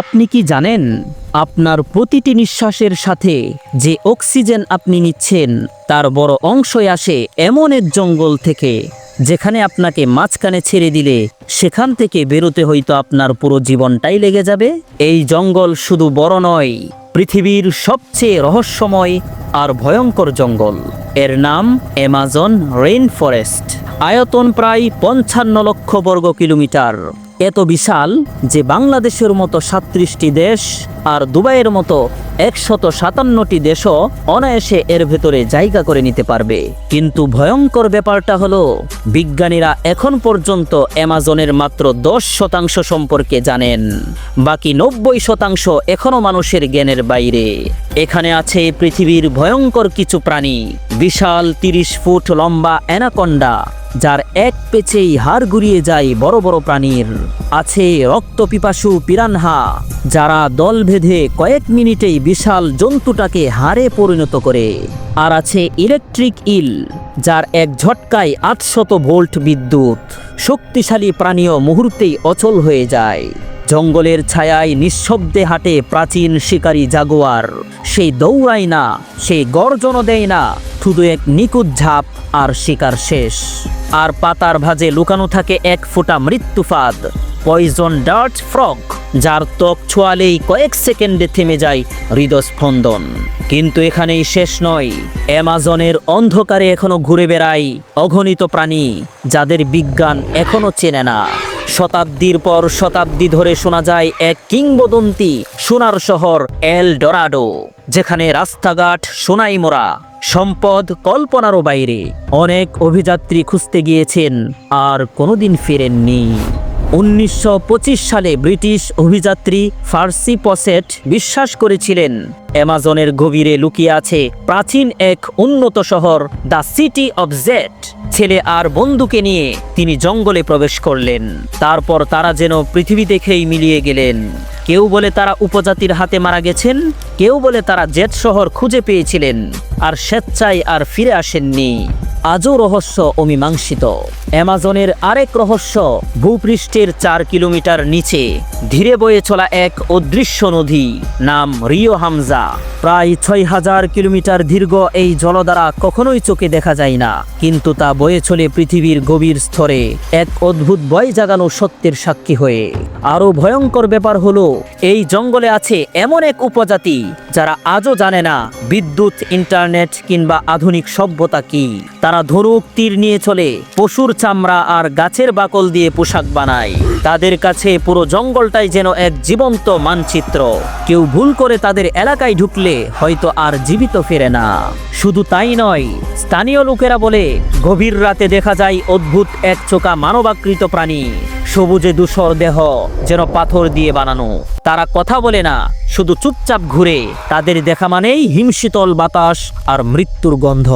আপনি কি জানেন আপনার প্রতিটি নিঃশ্বাসের সাথে যে অক্সিজেন আপনি নিচ্ছেন, তার বড় অংশই আসে এমন এক জঙ্গল থেকে, যেখানে আপনাকে মাঝখানে ছেড়ে দিলে সেখান থেকে বেরোতে হয়তো আপনার পুরো জীবনটাই লেগে যাবে। এই জঙ্গল শুধু বড় নয়, পৃথিবীর সবচেয়ে রহস্যময় আর ভয়ঙ্কর জঙ্গল। এর নাম অ্যামাজন রেইন ফরেস্ট আয়তন প্রায় পঞ্চান্ন লক্ষ বর্গ কিলোমিটার। এত বিশাল যে বাংলাদেশের মতো সাত্রিশটি দেশ আর দুবাইয়ের মতো একশত সাতান্নটি দেশও অনায়াসে এর ভেতরে জায়গা করে নিতে পারবে। কিন্তু ভয়ঙ্কর ব্যাপারটা হলো, বিজ্ঞানীরা এখন পর্যন্ত অ্যামাজনের মাত্র দশ শতাংশ সম্পর্কে জানেন। বাকি নব্বই শতাংশ এখনও মানুষের জ্ঞানের বাইরে। এখানে আছে পৃথিবীর ভয়ঙ্কর কিছু প্রাণী। বিশাল তিরিশ ফুট লম্বা অ্যানাকন্ডা, যার এক পেছেই হাড় গুড়িয়ে যায় বড় বড় প্রাণীর। আছে রক্তপিপাসু পিরানহা, যারা দল ভেদে কয়েক মিনিটেই বিশাল জন্তুটাকে হাড়ে পরিণত করে। আর আছে ইলেকট্রিক ইল, যার এক ঝটকায় আটশত ভোল্ট বিদ্যুৎ। শক্তিশালী প্রাণীও মুহূর্তেই অচল হয়ে যায়। জঙ্গলের ছায়ায় নিঃশব্দে হাঁটে প্রাচীন শিকারী জাগুয়ার। সেই দৌড়ায় না সেই গর্জনও দেয় না, শুধু এক নিকুত ঝাপ আর শিকার শেষ। আর পাতার ভাজে লুকানো থাকে এক ফোঁটা মৃত্যুফাদ পয়জন ডার্ট ফ্রক যার ত্বক ছোঁয়ালেই কয়েক সেকেন্ডে থেমে যায় হৃদস্পন্দন। কিন্তু এখানেই শেষ নয়। অ্যামাজনের অন্ধকারে এখনও ঘুরে বেড়ায় অগণিত প্রাণী, যাদের বিজ্ঞান এখনও চেনে না। শতাব্দীর পর শতাব্দী ধরে শোনা যায় এক কিংবদন্তি সোনার শহর এল ডরাডো যেখানে রাস্তাঘাট সোনাই মোড়া, সম্পদ কল্পনারও বাইরে। অনেক অভিযাত্রী খুঁজতে গিয়েছেন, আর কোনোদিন ফেরেননি। উনিশশো পঁচিশ সালে ব্রিটিশ অভিযাত্রী ফার্সি পসেট বিশ্বাস করেছিলেন, অ্যামাজনের গভীরে লুকিয়ে আছে প্রাচীন এক উন্নত শহর, দ্য সিটি অব জেট। ছেলে আর বন্ধুকে নিয়ে তিনি জঙ্গলে প্রবেশ করলেন। তারপর তারা যেন পৃথিবী দেখেই মিলিয়ে গেলেন। কেউ বলে তারা উপজাতির হাতে মারা গেছেন, কেউ বলে তারা জেট শহর খুঁজে পেয়েছিলেন, আর স্বেচ্ছায় আর ফিরে আসেননি। আজও রহস্য অমীমাংসিত। অ্যামাজনের আরেক রহস্য, ভূপৃষ্ঠের চার কিলোমিটার নিচে ধীরে বয়ে চলা এক অদৃশ্য নদী, নাম রিও হামজা। প্রায় ছয় হাজার কিলোমিটার দীর্ঘ এই জলধারা কখনোই চোখে দেখা যায় না। কিন্তু তা বয়ে চলে পৃথিবীর গভীর স্তরে। এক অদ্ভুত ভয় জাগানো সত্যের সাক্ষী হয়ে। আরও ভয়ঙ্কর ব্যাপার হলো, এই জঙ্গলে আছে এমন এক উপজাতি, যারা আজও জানে না বিদ্যুৎ, ইন্টারনেট কিংবা আধুনিক সভ্যতা কি। তারা ধনুক, তীর নিয়ে চলে, পশুর চামড়া আর গাছের বাকল দিয়ে পোশাক বানায়। তাদের কাছে পুরো জঙ্গলটাই যেন এক জীবন্ত মানচিত্র। কেউ ভুল করে তাদের এলাকায় ঢুকলে হয়তো আর জীবিত ফেরে না। শুধু তাই নয়, স্থানীয় লোকেরা বলে, গভীর রাতে দেখা যায় অদ্ভুত এক চোকা মানবাকৃত প্রাণী। সবুজে ধূসর দেহ যেন পাথর দিয়ে বানানো। তারা কথা বলে না, শুধু চুপচাপ ঘুরে। তাদের দেখা মানেই হিমশীতল বাতাস আর মৃত্যুর গন্ধ।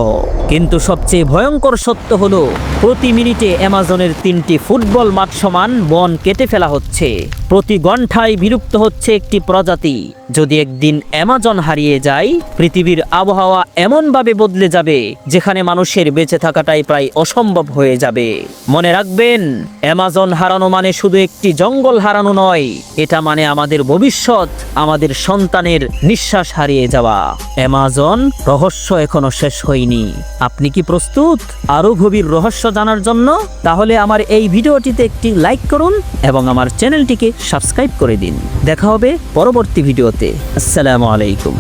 কিন্তু সবচেয়ে ভয়ঙ্কর সত্য হলো, প্রতি মিনিটে অ্যামাজনের তিনটি ফুটবল মাঠ সমান বন কেটে ফেলা হচ্ছে। প্রতি ঘন্টায় বিলুপ্ত হচ্ছে একটি প্রজাতি। যদি একদিন অ্যামাজন হারিয়ে যায়, পৃথিবীর আবহাওয়া এমনভাবে বদলে যাবে, যেখানে মানুষের বেঁচে থাকাটাই প্রায় অসম্ভব হয়ে যাবে। মনে রাখবেন, অ্যামাজন হারানো মানে শুধু একটি জঙ্গল হারানো নয়, এটা মানে আমাদের ভবিষ্যৎ, আমাদের সন্তানের নিঃশ্বাস হারিয়ে যাওয়া। অ্যামাজন, রহস্য এখনও শেষ হয়নি। আপনি কি প্রস্তুত? আরও গভীর রহস্য জানার জন্য তাহলে আমার এই ভিডিওটিতে একটি লাইক করুন এবং আমার চ্যানেলটিকে সাবস্ক্রাইব করে দিন। দেখা হবে পরবর্তী ভিডিওতে। আসসালামু আলাইকুম।